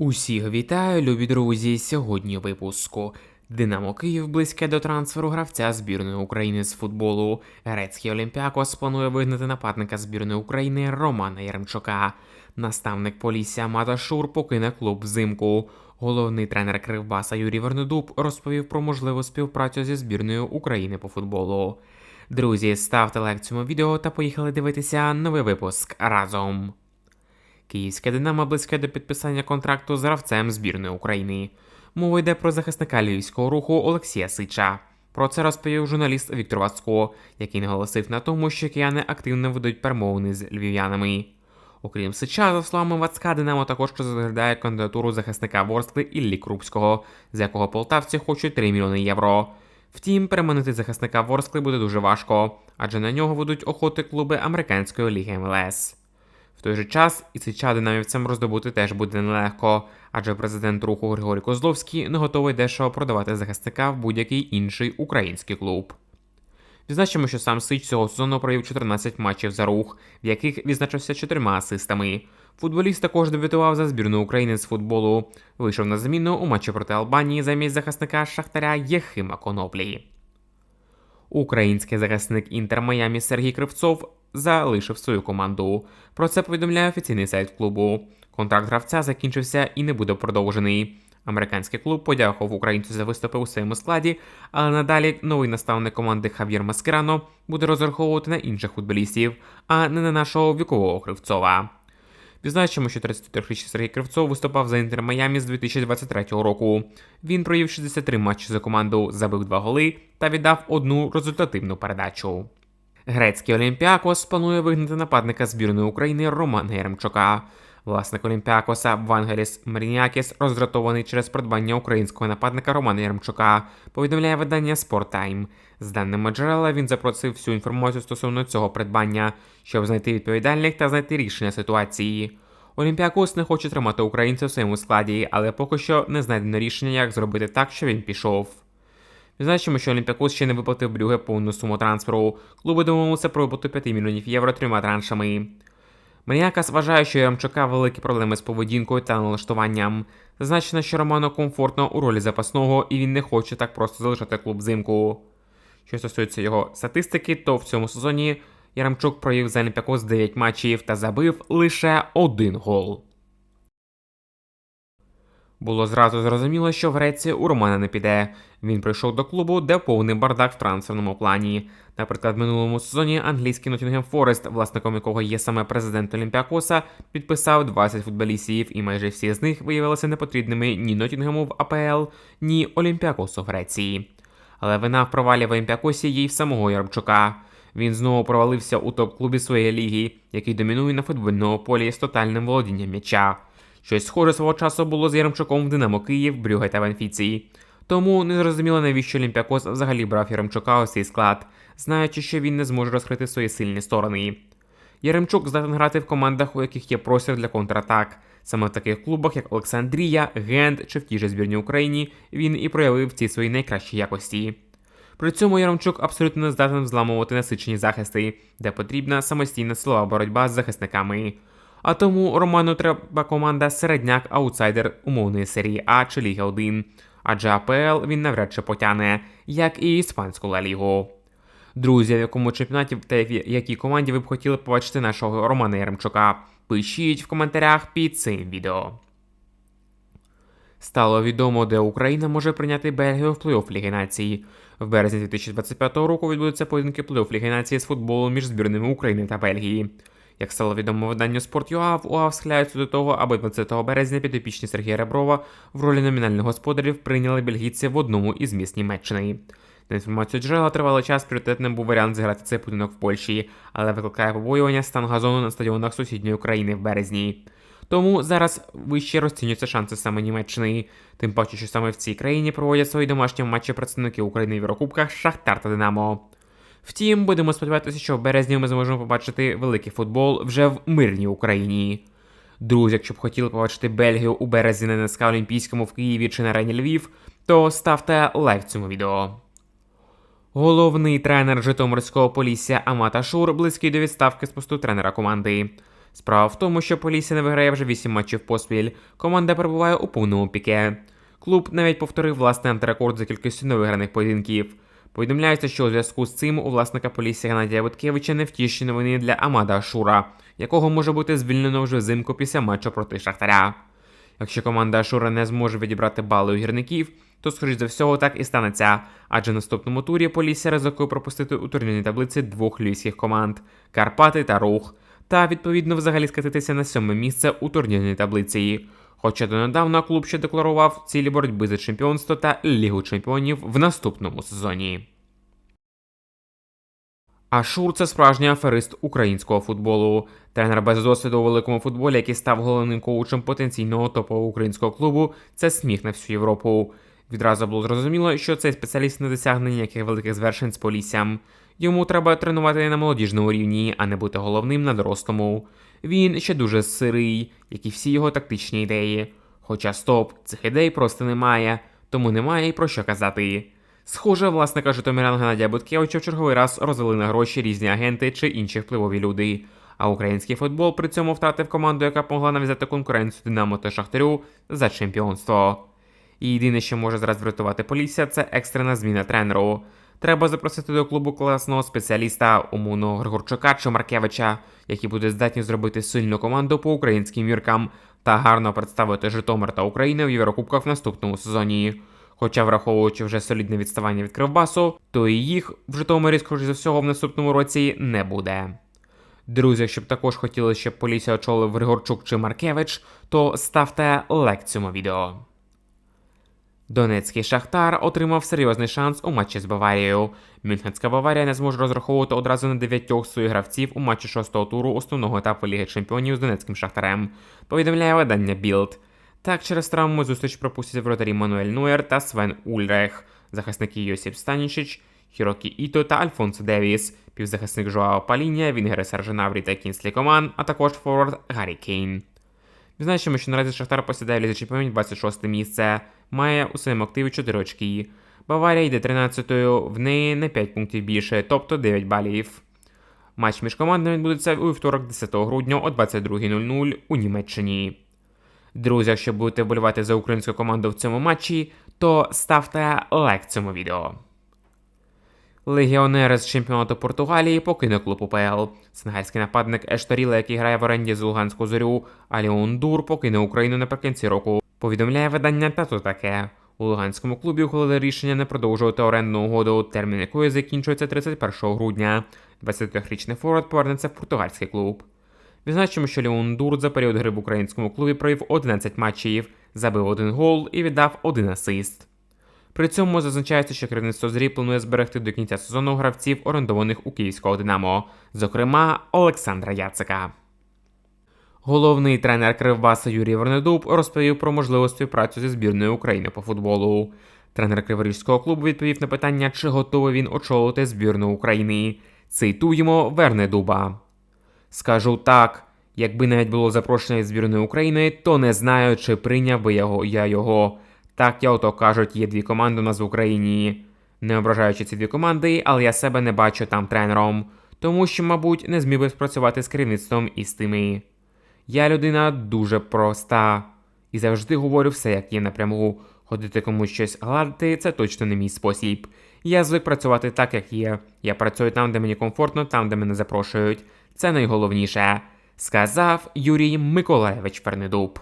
Усіх вітаю, любі друзі. Сьогодні випуску. Динамо Київ близьке до трансферу гравця збірної України з футболу. Грецький Олімпіакос планує вигнати нападника збірної України Романа Яремчука. Наставник Полісся Мата Шур покине клуб взимку. Головний тренер Кривбаса Юрій Вернедуб розповів про можливу співпрацю зі збірною України по футболу. Друзі, ставте лайк цьому відео та поїхали дивитися новий випуск разом. Київське Динамо близьке до підписання контракту з гравцем збірної України. Мова йде про захисника львівського руху Олексія Сича. Про це розповів журналіст Віктор Васко, який наголосив на тому, що кияни активно ведуть перемовини з львів'янами. Окрім Сича, за словами Вацка, Динамо також розглядає кандидатуру захисника Ворскли Іллі Крупського, з якого полтавці хочуть 3 мільйони євро. Втім, переманити захисника Ворскли буде дуже важко, адже на нього ведуть охоти клуби американської ліги МЛС. В той же час і Сича динамівцям роздобути теж буде нелегко, адже президент руху Григорій Козловський не готовий дешево продавати захисника в будь-який інший український клуб. Відзначимо, що сам Сич цього сезону провів 14 матчів за рух, в яких відзначився чотирма асистами. Футболіст також дебютував за збірну України з футболу. Вийшов на заміну у матчі проти Албанії замість захисника Шахтаря Єхима Коноплі. Український захисник Інтер Майамі Сергій Кривцов залишив свою команду. Про це повідомляє офіційний сайт клубу. Контракт гравця закінчився і не буде продовжений. Американський клуб подякував українцю за виступи у своєму складі, але надалі новий наставник команди Хав'єр Маскерано буде розраховувати на інших футболістів, а не на нашого вікового Кривцова. Відзначимо, що 33-річний Сергій Кривцов виступав за Інтер Майамі з 2023 року. Він провів 63 матчі за команду, забив 2 голи та віддав одну результативну передачу. Грецький Олімпіакос планує вигнати нападника збірної України Романа Яремчука. Власник Олімпіакоса Вангеліс Марініакіс роздратований через придбання українського нападника Романа Яремчука, повідомляє видання Sporttime. З даними джерела, він запросив всю інформацію стосовно цього придбання, щоб знайти відповідальних та знайти рішення ситуації. Олімпіакос не хоче тримати українця в своєму складі, але поки що не знайдено рішення, як зробити так, щоб він пішов. Відзначимо, що Олімпіакос ще не виплатив Брюге повну суму трансферу. Клуби домовилися про виплату 5 мільйонів євро трьома траншами. Маріакас вважає, що Яремчука великі проблеми з поведінкою та налаштуванням. Зазначено, що Роману комфортно у ролі запасного і він не хоче так просто залишати клуб взимку. Що стосується його статистики, то в цьому сезоні Яремчук провів за Олімпіакос 9 матчів та забив лише один гол. Було зразу зрозуміло, що в Греції у Романа не піде. Він прийшов до клубу, де повний бардак в трансферному плані. Наприклад, в минулому сезоні англійський Ноттінгем Форест, власником якого є саме президент Олімпіакоса, підписав 20 футболістів, і майже всі з них виявилися непотрібними ні Ноттінгему в АПЛ, ні Олімпіакосу в Греції. Але вина в провалі в Олімпіакосі є й в самого Яремчука. Він знову провалився у топ-клубі своєї ліги, який домінує на футбольному полі з тотальним володінням м'яча. Щось схоже свого часу було з Яремчуком в Динамо Київ, Брюге та Бенфіці. Тому не зрозуміло, навіщо Олімпіакос взагалі брав Яремчука у свій склад, знаючи, що він не зможе розкрити свої сильні сторони. Яремчук здатен грати в командах, у яких є простір для контратак. Саме в таких клубах, як Олександрія, Гент чи в тій же збірній Україні, він і проявив ці свої найкращі якості. При цьому Яремчук абсолютно не здатен взламувати насичені захисти, де потрібна самостійна силова боротьба з захисниками. А тому Роману треба команда середняк аутсайдер умовної серії А чи Ліги 1, адже АПЛ він навряд чи потягне, як і іспанську Ла Лігу. Друзі, в якому чемпіонаті та в якій команді ви б хотіли побачити нашого Романа Яремчука? Пишіть в коментарях під цим відео. Стало відомо, де Україна може прийняти Бельгію в плей-офф Ліги Нації. В березні 2025 року відбудуться поєдинки плей-офф Ліги Нації з футболу між збірними України та Бельгії. Як стало відомо виданню Sport.ua, в УАВ схиляються до того, аби 20 березня підопічні Сергія Реброва в ролі номінальних господарів прийняли бельгійці в одному із міст Німеччини. На інформацію джерела тривалий час пріоритетним був варіант зіграти цей поєдинок в Польщі, але викликає побоювання стан газону на стадіонах сусідньої країни в березні. Тому зараз вище розцінюються шанси саме Німеччини, тим паче, що саме в цій країні проводять свої домашні матчі представники України в Єврокубках Шахтар та Динамо. Втім, будемо сподіватися, що в березні ми зможемо побачити великий футбол вже в мирній Україні. Друзі, якщо б хотіли побачити Бельгію у березні на НСК Олімпійському в Києві чи на арені Львів, то ставте лайк цьому відео. Головний тренер Житомирського полісся Амата Шур близький до відставки з посту тренера команди. Справа в тому, що Полісся не виграє вже 8 матчів поспіль. Команда перебуває у повному піке. Клуб навіть повторив власний антирекорд за кількістю невиграних поєдинків. Повідомляється, що у зв'язку з цим у власника Полісся Геннадія Виткевича невтішні новини для Амада Ашура, якого може бути звільнено вже взимку після матчу проти Шахтаря. Якщо команда Ашура не зможе відібрати бали у гірників, то, скоріш за всього, так і станеться, адже в наступному турі Полісся ризикує пропустити у турнірній таблиці двох львівських команд Карпати та Рух, та відповідно взагалі скатитися на сьоме місце у турнірній таблиці. Хоча донедавна клуб ще декларував цілі боротьби за чемпіонство та Лігу чемпіонів в наступному сезоні. Ашур це справжній аферист українського футболу. Тренер без досвіду у великому футболі, який став головним коучем потенційного топового українського клубу, це сміх на всю Європу. Відразу було зрозуміло, що цей спеціаліст не досягне ніяких великих звершень з поліссям. Йому треба тренувати на молодіжному рівні, а не бути головним на дорослому. Він ще дуже сирий, як і всі його тактичні ідеї. Хоча стоп, цих ідей просто немає, тому немає й про що казати. Схоже, власника Житомирян Геннадія Буткевича в черговий раз розвели на гроші різні агенти чи інші впливові люди. А український футбол при цьому втратив команду, яка могла нав'язати конкуренцію Динамо та Шахтарю за чемпіонство. І єдине, що може зараз врятувати Полісся, це екстрена зміна тренеру. Треба запросити до клубу класного спеціаліста, умовно Григорчука чи Маркевича, які будуть здатні зробити сильну команду по українським міркам та гарно представити Житомир та Україну в Єврокубках в наступному сезоні. Хоча, враховуючи вже солідне відставання від Кривбасу, то і їх в Житомирі, скоріш за всього, в наступному році не буде. Друзі, якщо б також хотіли, щоб Полісся очолив Григорчук чи Маркевич, то ставте лайк цьому відео. Донецький Шахтар отримав серйозний шанс у матчі з Баварією. Мюнхенська Баварія не зможе розраховувати одразу на дев'ятьох своїх гравців у матчі шостого туру основного етапу Ліги Чемпіонів з Донецьким Шахтарем. Повідомляє видання Білд. Так, через травму зустріч пропустять вратарі Мануель Нуер та Свен Ульрех, захисники Йосип Станічич, Хірокі Іто та Альфонсо Девіс, півзахисник Жоао Паління, Вінгери Саржанаврі та Кінслі Коман, а також форвард Гаррі Кейн. Відзначимо, що наразі Шахтар посідає Лізі Чемпіонів 26 місце, має у своєму активі 4 очки. Баварія йде 13-ю, в неї на 5 пунктів більше, тобто 9 балів. Матч між командами відбудеться у вівторок 10 грудня о 22.00 у Німеччині. Друзі, якщо будете вболівати за українську команду в цьому матчі, то ставте лайк цьому відео. Легіонер з чемпіонату Португалії покине клуб УПЛ. Сенегальський нападник Ешторіла, який грає в оренді з Луганську зорю, Аліон Дур покине Україну наприкінці року. Повідомляє видання та то таке. У Луганському клубі ухвалили рішення не продовжувати орендну угоду, термін якої закінчується 31 грудня. 23-річний форвард повернеться в португальський клуб. Відзначимо, що Леон Дур за період гри в українському клубі провів 11 матчів, забив один гол і віддав один асист. При цьому зазначається, що керівництво зрі планує зберегти до кінця сезону гравців, орендованих у київського Динамо, зокрема Олександра Яцика. Головний тренер Кривбаса Юрій Вернедуб розповів про можливу співпрацю зі збірною України по футболу. Тренер Криворізького клубу відповів на питання, чи готовий він очолити збірну України. Цитуємо Вернедуба. Скажу так, якби навіть було запрошення від збірної України, то не знаю, чи прийняв би його я його. Так я ото кажуть, є дві команди у нас в Україні. Не ображаючи ці дві команди, але я себе не бачу там тренером, тому що, мабуть, не зміг би спрацювати з керівництвом і з тими. Я людина дуже проста і завжди говорю все, як є напряму. Ходити комусь щось гладити це точно не мій спосіб. Я звик працювати так, як є. Я працюю там, де мені комфортно, там, де мене запрошують. Це найголовніше, сказав Юрій Миколаєвич Вернедуб.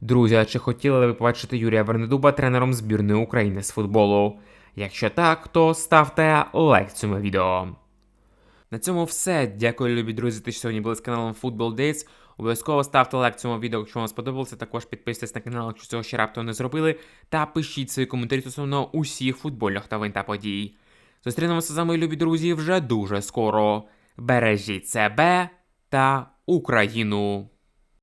Друзі, а чи хотіли ви побачити Юрія Вернедуба тренером збірної України з футболу? Якщо так, то ставте лайк цьому відео. На цьому все. Дякую, любі друзі, що сьогодні були з каналом Football Days. Обов'язково ставте лайк цьому відео, якщо вам сподобалося. Також підписуйтесь на канал, якщо цього ще раптом не зробили. Та пишіть свої коментарі стосовно усіх футбольних новин та подій. Зустрінемося з вами, любі друзі, вже дуже скоро. Бережіть себе та Україну!